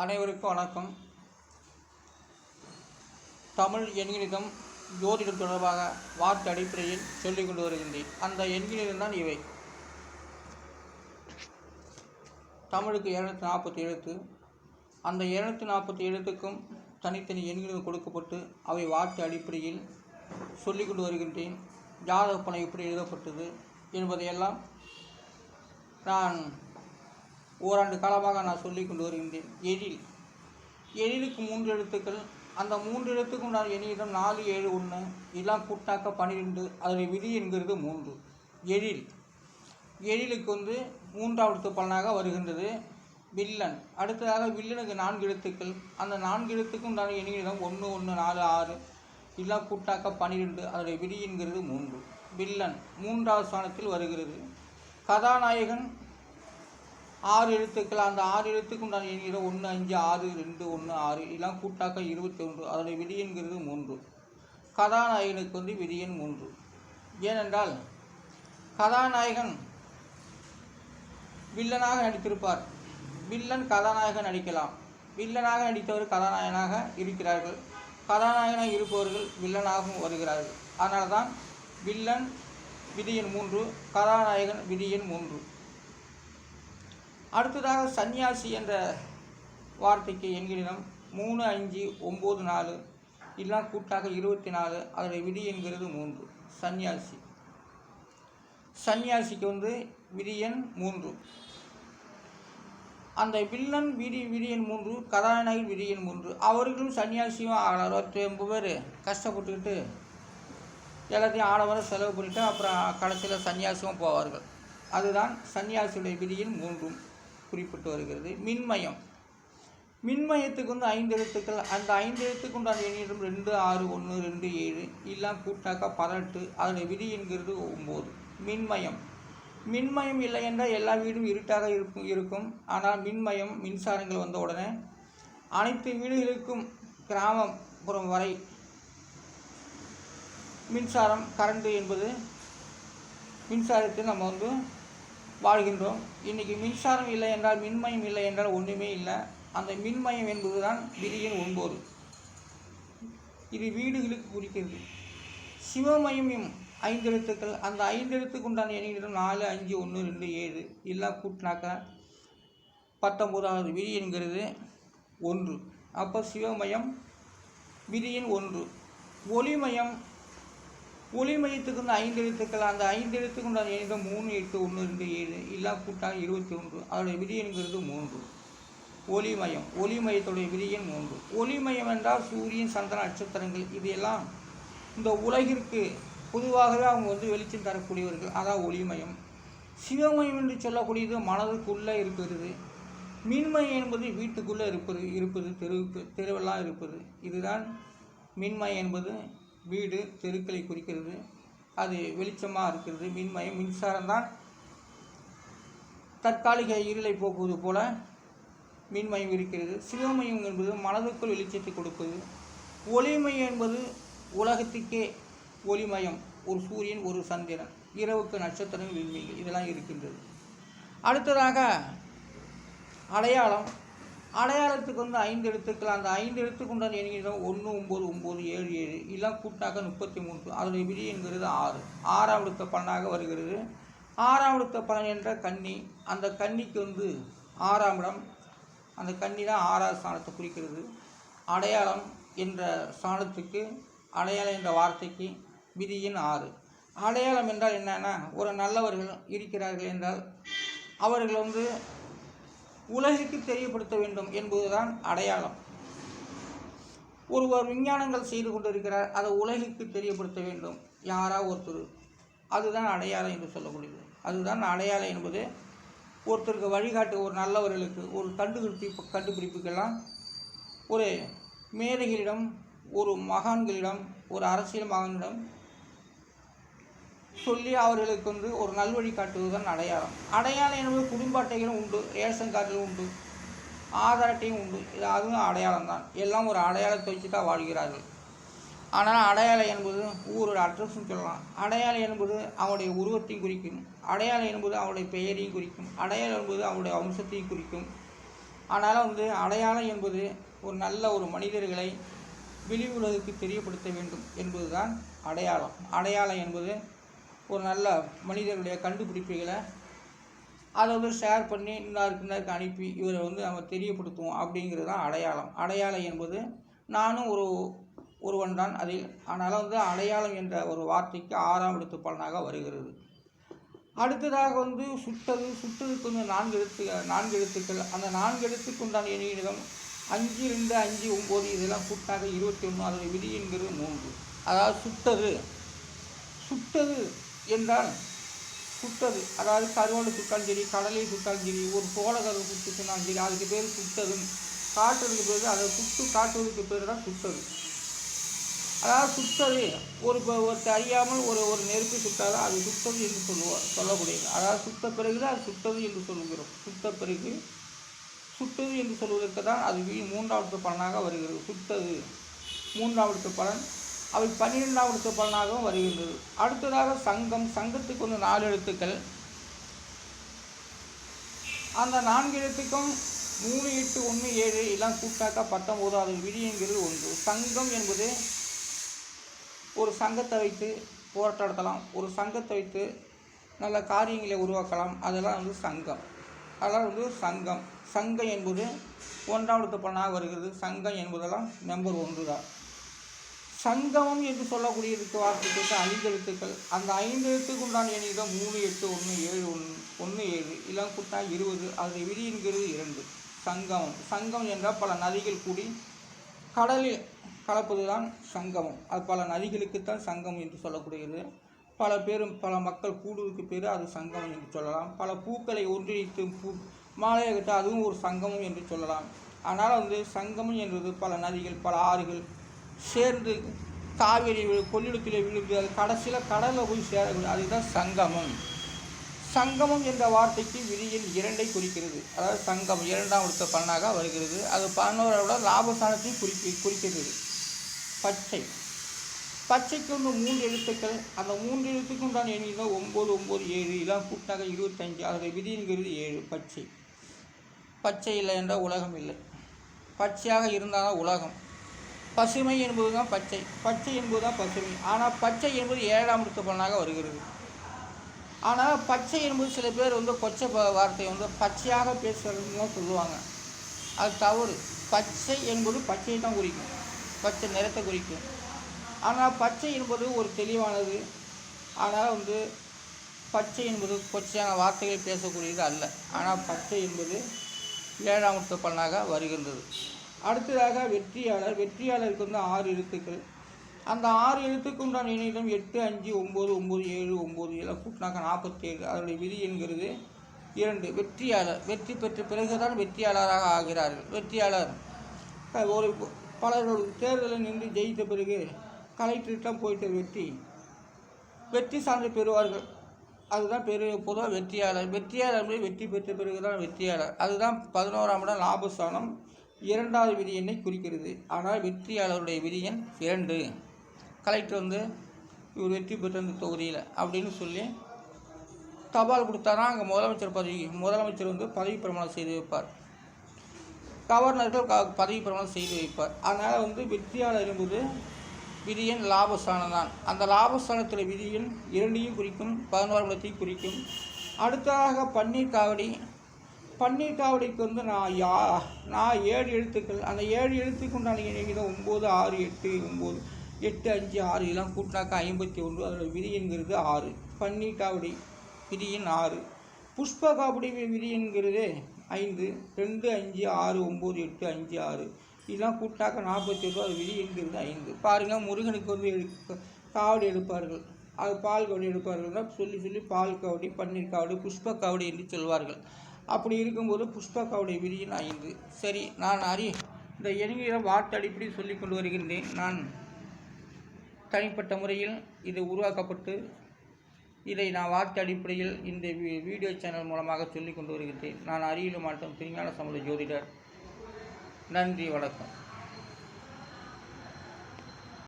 அனைவருக்கும் வணக்கம். தமிழ் எண்கணிதம் ஜோதிடம் தொடர்பாக வார்த்தை அடிப்படையில் சொல்லிக் கொண்டு வருகின்றேன். அந்த எண்கணிதம் தான் இவை. தமிழுக்கு இரநூத்தி நாற்பத்தி எழுத்து. அந்த இரநூத்தி நாற்பத்தி எழுத்துக்கும் தனித்தனி எண்கணிதம் கொடுக்கப்பட்டு அவை வார்த்தை அடிப்படையில் சொல்லிக் கொண்டு வருகின்றேன். ஜாதக பணம் எப்படி எழுதப்பட்டது என்பதையெல்லாம் நான் ஓராண்டு காலமாக நான் சொல்லிக் கொண்டு வருகின்றேன். எழில். எழிலுக்கு மூன்று எழுத்துக்கள். அந்த மூன்று எழுத்துக்கும் நான் எண்ணிடம் நாலு ஏழு ஒன்று இதெல்லாம் கூட்டாக்க பன்னிரெண்டு அதில் விதி என்கிறது மூன்று. எழில். எழிலுக்கு வந்து மூன்றாவது பலனாக வருகின்றது. வில்லன். அடுத்ததாக வில்லனுக்கு நான்கு எழுத்துக்கள். அந்த நான்கு எழுத்துக்கும் நான் எண்ணிடம் ஒன்று ஒன்று நாலு ஆறு இதெல்லாம் கூட்டாக்க பன்னிரெண்டு அதனுடைய விதி என்கிறது மூன்று. வில்லன் மூன்றாவது ஸ்தானத்தில் வருகிறது. கதாநாயகன் ஆறு எழுத்துக்கள் அந்த ஆறு எழுத்துக்கு நான் எண்ணிற ஒன்று அஞ்சு ஆறு ரெண்டு ஒன்று ஆறு இதெல்லாம் கூட்டாக்க இருபத்தி ஒன்று அதனுடைய விதியென்கிறது மூன்று. கதாநாயகனுக்கு வந்து விதியன் மூன்று. ஏனென்றால் கதாநாயகன் வில்லனாக நடித்திருப்பார். வில்லன் கதாநாயகன் நடிக்கலாம். வில்லனாக நடித்தவர் கதாநாயகனாக இருக்கிறார்கள். கதாநாயகனாக இருப்பவர்கள் வில்லனாகவும் வருகிறார்கள். அதனால தான் வில்லன் விதியின் மூன்று கதாநாயகன் விதியின் மூன்று. அடுத்ததாக சன்னியாசி என்ற வார்த்தைக்கு எண்களிடம் மூணு அஞ்சு ஒம்பது நாலு எல்லாம் கூட்டாக இருபத்தி நாலு அதோடைய விதி என்கிறது மூன்று. சன்னியாசி. சன்னியாசிக்கு வந்து விரியன் மூன்று. அந்த வில்லன் விதி விரியன் மூன்று கதாநாயகன் விரியன் மூன்று. அவர்களும் சன்னியாசியும் ஆகலாம் ஒருத்தர் எண்பது பேர் கஷ்டப்பட்டுக்கிட்டு எல்லாத்தையும் ஆடவரை செலவு பண்ணிவிட்டு அப்புறம் கடைசியில் சன்னியாசியும் போவார்கள். அதுதான் சன்னியாசியுடைய விதியின் மூன்றும். குறிப்பிட்டு வருகிறது. மின்மயம். மின்மயத்துக்கு வந்து ஐந்து எழுத்துக்கள். அந்த ஐந்து எழுத்துக்கு உண்டான எண்ணிடம் ரெண்டு ஆறு ஒன்று ரெண்டு ஏழு எல்லாம் கூட்டாக்கா பதினெட்டு அதனுடைய விதி என்கிறது ஒம்பது. மின்மயம். மின்மயம் இல்லை என்றால் எல்லா வீடும் இருட்டாக இருக்கும் இருக்கும். ஆனால் மின்மயம் மின்சாரங்கள் வந்த உடனே அனைத்து வீடுகளுக்கும் கிராமப்புறம் வரை மின்சாரம் கரண்டு என்பது மின்சாரத்தை நம்ம வந்து வாழ்கின்றோம். இன்றைக்கி மின்சாரம் இல்லை என்றால் மின்மயம் இல்லை என்றால் ஒன்றுமே இல்லை. அந்த மின்மயம் என்பது தான் விதியின் ஒன்பது. இது வீடுகளுக்கு குறிக்கிறது. சிவமயம் ஐந்து எழுத்துக்கள். அந்த ஐந்து எழுத்துக்கு உண்டான எண்ணிடம் நாலு அஞ்சு ஒன்று ரெண்டு ஏழு எல்லாம் கூட்டினாக்கா பத்தொம்போதாவது விதி என்கிறது ஒன்று. அப்போ சிவமயம் விதியின் ஒன்று. ஒளிமயம் ஒளிமயத்துக்கு வந்து ஐந்து எழுத்துக்கள் அந்த ஐந்து எழுத்துக்கு உண்டான எண்ணிடம் மூணு எட்டு ஒன்று ரெண்டு ஏழு இல்லை கூட்டாக இருபத்தி ஒன்று. அதோடைய விதி என்கிறது மூன்று. ஒளிமயம். ஒளிமயத்துடைய விதியன் மூன்று. ஒளிமயம் என்றால் சூரியன் சந்திரன் நட்சத்திரங்கள் இதையெல்லாம் இந்த உலகிற்கு பொதுவாகவே அவங்க வந்து வெளிச்சம் தரக்கூடியவர்கள். அதான் ஒளிமயம். சிவமயம் என்று சொல்லக்கூடியது மனதுக்குள்ளே இருக்கிறது. மின்மயம் என்பது வீட்டுக்குள்ளே இருப்பது இருப்பது தெருவுக்கு தெருவெல்லாம் இருப்பது. இதுதான் மின்மயம் என்பது. வீடு தெருக்களை குறிக்கிறது. அது வெளிச்சமாக இருக்கிறது. மின்மயம் மின்சாரம் தான். தற்காலிக இருளை போக்குவது போல மின்மயம் இருக்கிறது. சிவமயம் என்பது மனதுக்குள் வெளிச்சத்தை கொடுப்பது. ஒளிமயம் என்பது உலகத்துக்கே ஒளிமயம். ஒரு சூரியன் ஒரு சந்திரன். இரவுக்கு நட்சத்திரங்கள் விண்மீன்கள் இதெல்லாம் இருக்கின்றது. அடுத்ததாக அடையாளம். அடையாளத்துக்கு வந்து ஐந்து எழுத்துக்கள் அந்த ஐந்து எழுத்துக்கு உண்டான எண்ணிடம் ஒன்று ஒம்பது ஒம்பது ஏழு ஏழு இதெல்லாம் கூட்டாக முப்பத்தி மூன்று. அதனுடைய விதி என்கிறது ஆறு. ஆறாம் எழுத்த பலனாக வருகிறது. ஆறாம் எழுத்த பலன் என்ற கன்னி அந்த கன்னிக்கு வந்து ஆறாம் இடம். அந்த கன்னி தான் ஆறாவது ஸ்தானத்தை குறிக்கிறது. அடையாளம் என்ற ஸ்தானத்துக்கு அடையாளம் என்ற வார்த்தைக்கு விதியின் ஆறு. அடையாளம் என்றால் என்னன்னா ஒரு நல்லவர்கள் இருக்கிறார்கள் என்றால் அவர்கள் வந்து உலகிற்கு தெரியப்படுத்த வேண்டும் என்பதுதான் அடையாளம். ஒருவர் விஞ்ஞானங்கள் செய்து கொண்டிருக்கிறார் அதை உலகிற்கு தெரியப்படுத்த வேண்டும். யாரா ஒருத்தர்? அதுதான் அடையாளம் என்று சொல்லக்கூடியது அதுதான் அடையாளம் என்பது ஒருத்தருக்கு வழிகாட்டு ஒரு நல்லவர்களுக்கு ஒரு கண்டுபிடிப்பு கண்டுபிடிப்புக்கெல்லாம் ஒரு மேதைகளிடம் ஒரு மகான்களிடம் ஒரு அரசியல் மகானிடம் சொல்லி அவர்களுக்கு வந்து ஒரு நல்வழி காட்டுவதுதான் அடையாளம். அடையாளம் என்பது குடும்ப அட்டைகளும் உண்டு ரேஷன் கார்டுகளும் உண்டு ஆதார் அட்டையும் உண்டு. இது அதுவும் அடையாளம் தான் எல்லாம் ஒரு அடையாளத்தை வச்சு தான் வாழ்கிறார்கள். ஆனால் அடையாளம் என்பது ஊரோட அட்ரஸும் சொல்லலாம். அடையாளம் என்பது அவனுடைய உருவத்தையும் குறிக்கும். அடையாளம் என்பது அவனுடைய பெயரையும் குறிக்கும். அடையாளம் என்பது அவனுடைய வம்சத்தையும் குறிக்கும். ஆனால் வந்து அடையாளம் என்பது ஒரு நல்ல ஒரு மனிதர்களை வெளி உலகுக்கு தெரியப்படுத்த வேண்டும் என்பதுதான் அடையாளம். அடையாளம் என்பது ஒரு நல்ல மனிதருடைய கண்டுபிடிப்புகளை அதை வந்து ஷேர் பண்ணி இன்னாருக்கு இன்னாருக்கு அனுப்பி இவரை வந்து நம்ம தெரியப்படுத்துவோம் அப்படிங்கிறது தான் அடையாளம். அடையாளம் என்பது நானும் ஒரு ஒருவன் தான். அதில் ஆனாலும் வந்து அடையாளம் என்ற ஒரு வார்த்தைக்கு ஆறாம் எழுத்து பலனாக வருகிறது. அடுத்ததாக வந்து சுட்டது சுட்டதுக்கு வந்து நான்கு எழுத்து நான்கு எழுத்துக்கள். அந்த நான்கு எழுத்துக்கு உண்டான எண்ணிடம் அஞ்சு ரெண்டு அஞ்சு ஒம்பது இதெல்லாம் கூட்டாக இருபத்தி ஒன்று அதோட விதி என்கிறது மூன்று. அதாவது சுட்டது. சுட்டது என்றால் சுட்டது. அதாவது கருவாடு சுட்டாலும் சரி கடலை சுட்டாலும் சரி ஒரு சோளக்கரு சுட்டு சொன்னாலும் சரி அதுக்கு பேர் சுட்டதும். காட்டுறதுக்கு பேர் அதை சுட்டு காட்டுவதற்கு பேர் தான் சுட்டது. அதாவது சுட்டது ஒரு ப- ஒருத்தர் அறியாமல் ஒரு ஒரு நெருப்பு சுட்டாலும் அது சுட்டது என்று சொல்லுவோம் சொல்லக்கூடியது. அதாவது சுட்ட பிறகு தான் அது சுட்டது என்று சொல்லுகிறோம். சுட்ட பிறகு சுட்டது என்று சொல்வதற்கு தான் அது வீ மூன்றாவது பலனாக வருகிறது. சுட்டது மூன்றாவது பலன் அவை பன்னிரெண்டாவது பலனாகவும் வருகின்றது. அடுத்ததாக சங்கம் சங்கத்துக்கு வந்து நாலு எழுத்துக்கள். அந்த நான்கு எழுத்துக்கும் மூணு எட்டு ஒன்று ஏழு எல்லாம் கூட்டாக்கா பத்தொம்போது அது விடியங்கிறது ஒன்று. சங்கம் என்பது ஒரு சங்கத்தை வைத்து போராட்டம் நடத்தலாம். ஒரு சங்கத்தை வைத்து நல்ல காரியங்களை உருவாக்கலாம். அதெல்லாம் வந்து சங்கம். அதெல்லாம் வந்து சங்கம். சங்கம் என்பது ஒன்றாவது பலனாக வருகிறது. சங்கம் என்பதெல்லாம் நம்பர் ஒன்று தான் சங்கமம் என்று சொல்லக்கூடிய எழுத்து வார்த்தைக்கு ஐந்து எழுத்துக்கள். அந்த ஐந்து எழுத்துக்கு உண்டான எண்ணிக்கை மூணு எட்டு ஒன்று ஏழு ஒன்று ஒன்று ஏழு. எல்லாம் கூட்டா இருபது. அதில் விதி என்கிறது இரண்டு. சங்கமம் சங்கம் என்றால் பல நதிகள் கூடி கடலில் கலப்பதுதான் சங்கமம். அது பல நதிகளுக்குத்தான் சங்கம் என்று சொல்லக்கூடியது. பல பேரும் பல மக்கள் கூடுவதற்கு பேர் அது சங்கமம் என்று சொல்லலாம். பல பூக்களை ஒன்றிணைத்து பூ மாலையை அதுவும் ஒரு சங்கமம் என்று சொல்லலாம். ஆனால் வந்து சங்கமம் என்பது பல நதிகள் பல ஆறுகள் சேர்ந்து காவிரி கொள்ளிடத்தில் விழுந்து அது கடைசியில் கடலில் போய் சேரக்கூடிய அதுதான் சங்கமம். சங்கமம் என்ற வார்த்தைக்கு விதியில் இரண்டை குறிக்கிறது. அதாவது சங்கம் இரண்டாம் இடத்த பண்ணாக வருகிறது. அது பதினோரோட லாபஸ்தானத்தை குறிப்பி குறிக்கிறது. பச்சை. பச்சைக்கு ஒன்று மூன்று எழுத்துக்கள். அந்த மூன்று எழுத்துக்கு உண்டான எண்ணிக்கை ஒம்பது ஒம்பது ஏழு. எல்லாம் கூட்டாக இருபத்தஞ்சு அதோட விதிங்கிறது ஏழு. பச்சை. பச்சை இல்லை என்றால் உலகம் இல்லை. பச்சையாக இருந்தால் தான் உலகம். பசுமை என்பது தான் பச்சை. பச்சை என்பது தான் பசுமை. ஆனால் பச்சை என்பது ஏழாம் இடத்து பலனாக வருகிறது. ஆனால் பச்சை என்பது சில பேர் வந்து கொச்சை ப- வார்த்தையை வந்து பச்சையாக பேசுகிறதுன்னு தான் சொல்லுவாங்க. அது தவறு. பச்சை என்பது பச்சையை தான் குறிக்கும். பச்சை நிறத்தை குறிக்கும். ஆனால் பச்சை என்பது ஒரு தெளிவானது. ஆனால் வந்து பச்சை என்பது கொச்சையான வார்த்தைகள் பேசக்கூடியது அல்ல. ஆனால் பச்சை என்பது ஏழாம் பலனாக வருகின்றது. அடுத்ததாக வெற்றியாளர். வெற்றியாளருக்கு வந்து ஆறு எழுத்துக்கள். அந்த ஆறு எழுத்துக்கு உண்டான எண்ணிடம் எட்டு அஞ்சு ஒம்பது ஒம்பது ஏழு ஒம்பது எல்லாம் கூட்டினாக்க நாற்பத்தேழு. அதனுடைய விதி என்கிறது இரண்டு வெற்றியாளர். வெற்றி பெற்ற பிறகுதான் வெற்றியாளராக ஆகிறார்கள். வெற்றியாளர். ஒரு பலரோட தேர்தலில் நின்று ஜெயித்த பிறகு கலெக்டர்கிட்ட போயிட்டு வெற்றி. வெற்றி சான்று பெறுவார்கள். அதுதான் பெரு பொதுவாக வெற்றியாளர். வெற்றியாளர் வெற்றி பெற்ற பிறகு தான் வெற்றியாளர். அதுதான் பதினோராம் இடம் லாபஸ்தானம். இரண்டாவது விதி எண்ணை குறிக்கிறது. ஆனால் வெற்றியாளருடைய விதி எண் இரண்டு. கலெக்டர் வந்து இவர் வெற்றி பெற்ற இந்த தொகுதியில் அப்படின்னு சொல்லி தபால் கொடுத்தாரா? அங்கே முதலமைச்சர் பதவி முதலமைச்சர் வந்து பதவி பிரமாணம் செய்து வைப்பார். கவர்னர்கள் க- பதவி பிரமாணம் செய்து வைப்பார். அதனால் வந்து வெற்றியாளர் என்பது விதியின் லாபஸ்தானம் தான். அந்த லாபஸ்தானத்தில் விதியின் இரண்டையும் குறிக்கும் பதினோரு இடத்தையும் குறிக்கும். அடுத்ததாக பன்னீர் காவடி பன்னீர் காவடிக்கு வந்து நான் யா நான் ஏழு எழுத்துக்கள் அந்த ஏழு எழுத்துக்கு உண்டான எண்ணிக்கை ஒம்பது ஆறு எட்டு ஒம்பது. எட்டு அஞ்சு ஆறு இதெல்லாம் கூட்டினாக்கா ஐம்பத்தி ஒன்று அதோடய விதிங்கிறது ஆறு. பன்னீர் காவடி விதியின் ஆறு. புஷ்ப காவடி வி- ஐந்து ரெண்டு அஞ்சு ஆறு ஒம்பது எட்டு அஞ்சு ஆறு. இதெல்லாம் கூட்டாக்க நாற்பத்தி ரூபா அது விதிங்கிறது ஐந்து. பாருங்கள் முருகனுக்கு வந்து எடு காவடி எடுப்பார்கள். அது பால் காவடி எடுப்பார்கள். சொல்லி சொல்லி பால் காவடி பன்னீர் காவடி புஷ்ப காவடி என்று சொல்வார்கள். அப்படி இருக்கும்போது புஷ்ப விதியில் ஐந்து. சரி நான் அறி இந்த எண்கிற வார்த்தை அடிப்படை சொல்லி கொண்டு வருகின்றேன். நான் தனிப்பட்ட முறையில் இது உருவாக்கப்பட்டு இதை நான் வார்த்தை அடிப்படையில் இந்த வீடியோ சேனல் மூலமாக சொல்லிக் கொண்டு வருகின்றேன். நான் அரியலூர் மாவட்டம் திருஞான சமுத ஜோதிடர். நன்றி வணக்கம்.